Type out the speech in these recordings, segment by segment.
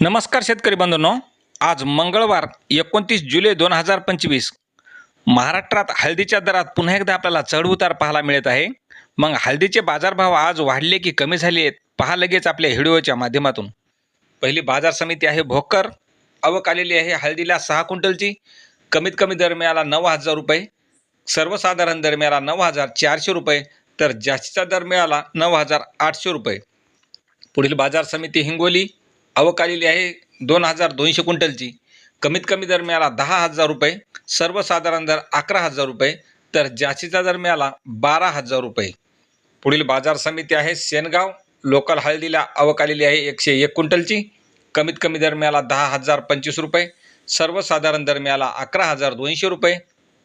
नमस्कार शेतकरी बंधूंनो. आज मंगळवार एकोणतीस जुलै दोन हजार पंचवीस. महाराष्ट्रात हळदीच्या दरात पुन्हा एकदा आपल्याला चढउतार पाहायला मिळत आहे. मग हळदीचे बाजारभाव आज वाढले की कमी झाले आहेत पहा लगेच आपल्या व्हिडिओच्या माध्यमातून. पहिली बाजार समिती आहे भोकर. आवक आलेली आहे हळदीला सहा क्विंटलची. कमीत कमी दर मिळाला नऊ हजार रुपये. सर्वसाधारण दर मिळाला नऊ हजार चारशे रुपये. तर जास्तीचा दर मिळाला नऊ हजार आठशे रुपये. पुढील बाजार समिती हिंगोली. आवक आलेली आहे दोन हजार दोनशे क्विंटलची. कमीत कमी दर मिळाला दहा हजार रुपये सर्वसाधारण दर अकरा हजार रुपये तर जास्तीचा दर मिळाला बारा हजार रुपये. पुढील बाजार समिती आहे सेनगाव लोकल हळदीला आवक आलेली आहे एकशे एक क्विंटलची. कमीत कमी दर मिळाला दहा हजार पंचवीस रुपये सर्वसाधारण दर मिळाला अकरा हजार दोनशे रुपये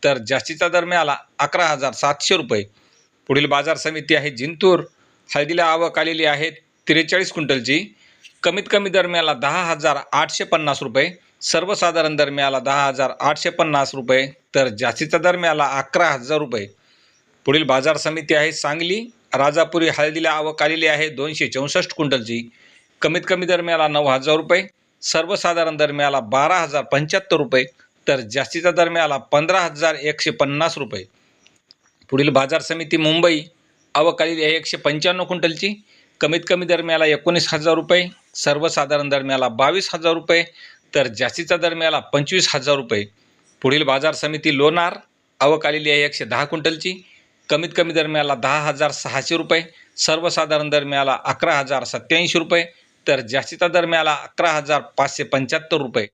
तर जास्तीचा दर मिळाला अकरा हजार सातशे रुपये. पुढील बाजार समिती आहे जिंतूर हळदीला आवक आलेली आहे त्रेचाळीस क्विंटलची. कमीत कमी दरम्याला दहा हजार आठशे पन्नास रुपये. सर्वसाधारण दरम्याला दहा हजार आठशे पन्नास रुपये. तर जास्तीचा दरम्याला अकरा हजार रुपये. पुढील बाजार समिती आहे सांगली. राजापुरी हळदीला आवक आलेली आहे दोनशे चौसष्ट क्विंटलची. कमीत कमी दरम्याला नऊ हजार रुपये. सर्वसाधारण दरम्याला बारा हजार पंच्याहत्तर रुपये. तर जास्तीचा दरम्याला पंधरा हजार एकशे पन्नास रुपये. पुढील बाजार समिती मुंबई. आवक आलेली आहे एकशे पंच्याण्णव क्विंटलची. कमीत कमी दरम्याला एकोणीस हजार रुपये. सर्वसाधारण दरम्याला बावीस हजार रुपये तर जास्तीचा दरम्याला पंचवीस हजार रुपये. पुढील बाजार समिती लोणार आवक आलेली आहे एकशे दहा क्विंटलची. कमीत कमी दरम्याला दहा हजार सहाशे रुपये सर्वसाधारण दरम्याला अकरा हजार सत्याऐंशी रुपये तर जास्तीचा दरम्याला अकरा हजार पाचशे पंच्याहत्तर रुपये.